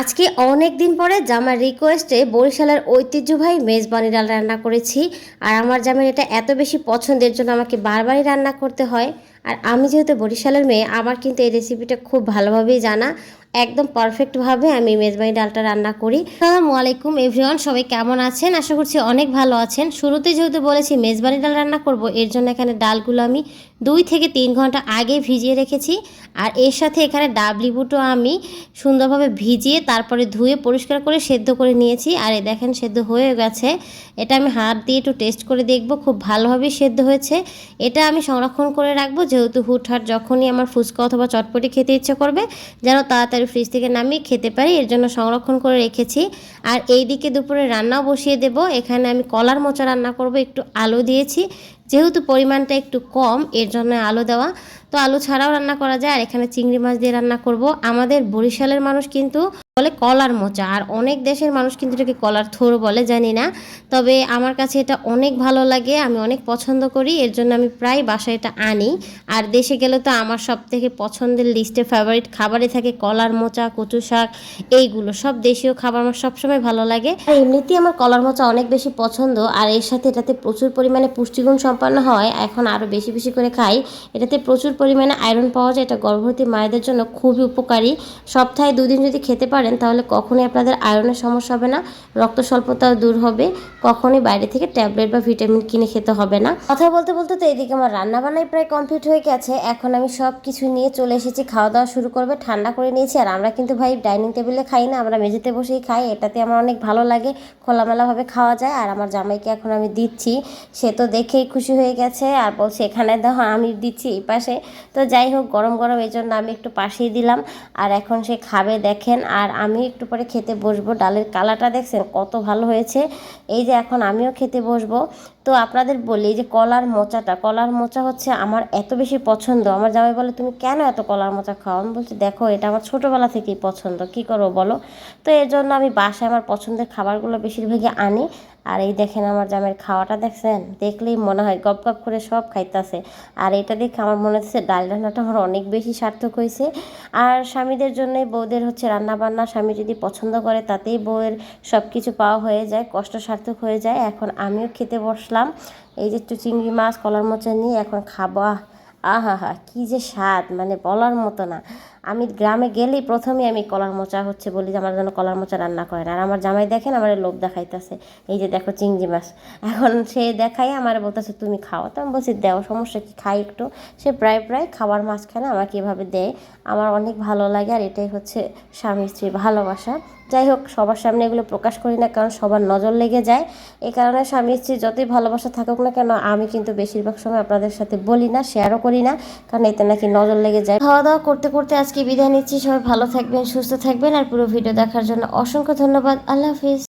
আজকে অনেক দিন পরে জামার রিকোয়েস্টে বরিশালের ঐতিহ্যবাহী মেজবানি ডাল রান্না করেছি। আর আমার জামের এটা এত বেশি পছন্দের জন্য আমাকে বারবারই রান্না করতে হয়। আর আমি যেহেতু বরিশালের মেয়ে, আমার কিন্তু এই রেসিপিটা খুব ভালোভাবেই জানা। একদম পারফেক্টভাবে আমি মেজবানি ডালটা রান্না করি। আসসালামু আলাইকুম এভরিওয়ান সবাই কেমন আছেন? আশা করছি অনেক ভালো আছেন। শুরুতে যেহেতু বলেছি মেজবানি ডাল রান্না করব, এর জন্য এখানে ডালগুলো আমি দুই থেকে তিন ঘণ্টা আগে ভিজিয়ে রেখেছি। আর এর সাথে এখানে ডাবলি বুটো আমি সুন্দরভাবে ভিজিয়ে তারপরে ধুয়ে পরিষ্কার করে সেদ্ধ করে নিয়েছি। আর এ দেখেন সেদ্ধ হয়ে গেছে। এটা আমি হাত দিয়ে একটু টেস্ট করে দেখব, খুব ভালোভাবেই সেদ্ধ হয়েছে। এটা আমি সংরক্ষণ করে রাখব যেহেতু হুটহাট যখনই আমার ফুচকা অথবা চটপটি খেতে ইচ্ছে করবে, যেন তাড়াতাড়ি ফ্রিজ থেকে নামিয়ে খেতে পারি, এর জন্য সংরক্ষণ করে রেখেছি। আর এই দিকে দুপুরে রান্নাও বসিয়ে দেব। এখানে আমি কলার মোচা রান্না করব, একটু আলু দিয়েছি। যেহেতু পরিমাণটা একটু কম, এর জন্য আলু দেওয়া। তো আলু ছাড়াও রান্না করা যায়, আর এখানে চিংড়ি মাছ দিয়ে রান্না করব। আমাদের বরিশালের মানুষ কিন্তু বলে কলার মোচা, আর অনেক দেশের মানুষ কিন্তু এটাকে কলার থোর বলে, জানি না। তবে আমার কাছে এটা অনেক ভালো লাগে, আমি অনেক পছন্দ করি, এর জন্য আমি প্রায় বাসায় এটা আনি। আর দেশে গেলে তো আমার সব থেকে পছন্দের লিস্টে ফেভারিট খাবারই থাকে কলার মোচা, কচু শাক, এইগুলো। সব দেশীয় খাবার আমার সবসময় ভালো লাগে। আর এমনিতেই আমার কলার মোচা অনেক বেশি পছন্দ, আর এর সাথে এটাতে প্রচুর পরিমাণে পুষ্টিগুণ সম্পন্ন হয়। এখন আরও বেশি বেশি করে খাই, এটাতে প্রচুর পরিমাণে আয়রন পাওয়া যায়, এটা গর্ভবতী মায়েদের জন্য খুবই উপকারী। সপ্তাহে দুদিন যদি খেতে পারেন, তাহলে কখনোই আপনাদের আয়রনের সমস্যা হবে না, রক্ত স্বল্পতাও দূর হবে, কখনোই বাইরে থেকে ট্যাবলেট বা ভিটামিন কিনে খেতে হবে না। কথা বলতে বলতে তো এদিকে আমার রান্না বান্নাই প্রায় কমপ্লিট হয়ে গেছে, এখন আমি সব কিছু নিয়ে চলে এসেছি খাওয়া দাওয়া শুরু করবে, ঠান্ডা করে নিয়েছি, আর আমরা কিন্তু ভাই ডাইনিং টেবিলে খাই না, আমরা মেঝেতে বসেই খাই, এটাতে আমার অনেক ভালো লাগে, খোলামেলাভাবে খাওয়া যায়, আর আমার জামাইকে এখন আমি দিচ্ছি, সে তো দেখেই খুশি হয়ে গেছে, আর বলছে, এখানে দেখো আমি দিচ্ছি এই পাশে। তো যাই হোক, গরম গরম এই জন্য আমি একটু পাশেই দিলাম। আর এখন সে খাবে, দেখেন। আর আমি একটু পরে খেতে বসবো। ডালের কালাটা দেখছেন, কত ভালো হয়েছে। এই যে এখন আমিও খেতে বসবো। তো আপনাদের বলি যে কলার মোচাটা, কলার মোচা হচ্ছে আমার এত বেশি পছন্দ। আমার জামাই বলে, তুমি কেন এত কলার মোচা খাও? আমি বলছি, দেখো, এটা আমার ছোটোবেলা থেকেই পছন্দ। কি করব বলো? তো এর জন্য আমি বাসায় আমার পছন্দের খাবারগুলো বেশিরভাগই আনি। আর এই দেখেন আমার জামের খাওয়াটা দেখছেন? দেখলেই মনে হয় গপ গপ করে সব খাইতেছে। আর এটা দেখে আমার মনে হচ্ছে ডাল রান্নাটা আমার অনেক বেশি সার্থক হয়েছে। আর স্বামীদের জন্যই বউদের হচ্ছে রান্না বান্না স্বামী যদি পছন্দ করে তাতেই বউয়ের সব কিছু পাওয়া হয়ে যায়, কষ্ট সার্থক হয়ে যায়। এখন আমিও খেতে বসলাম। এই যে একটু চিংড়ি মাছ, কলার মোচা নিয়ে এখন খাব। আহ হা কী যে স্বাদ মানে বলার মতো না। আমি গ্রামে গেলেই প্রথমে আমি কলার মোচা হচ্ছে বলি যে, আমার যেন কলার মোচা রান্না করেন। আর আমার জামাই দেখেন, আমার লোভ দেখাইতেছে। এই যে দেখো চিংড়ি মাছ। এখন সে দেখাই আমার বলতেছে, তুমি খাও। তো আমি বলছি, দেও, সমস্যা কি? খাই একটু। সে প্রায় প্রায় খাবার মাঝখানে আমাকে এভাবে দেয়। আমার অনেক ভালো লাগে, আর এটাই হচ্ছে স্বামী স্ত্রীর ভালোবাসা। যাই হোক, সবার সামনে এগুলো প্রকাশ করি না, কারণ সবার নজর লেগে যায়। এই কারণে স্বামী স্ত্রী যতই ভালোবাসা থাকুক না কেন, আমি কিন্তু বেশিরভাগ সময় আপনাদের সাথে বলি না শেয়ারও করি না, কারণ এতে নাকি নজর লেগে যায়। খাওয়া দাওয়া করতে করতে আজকে বিদায় নিচ্ছি, সবাই ভালো থাকবেন, সুস্থ থাকবেন, আর পুরো ভিডিও দেখার জন্য অসংখ্য ধন্যবাদ। আল্লাহ হাফিজ।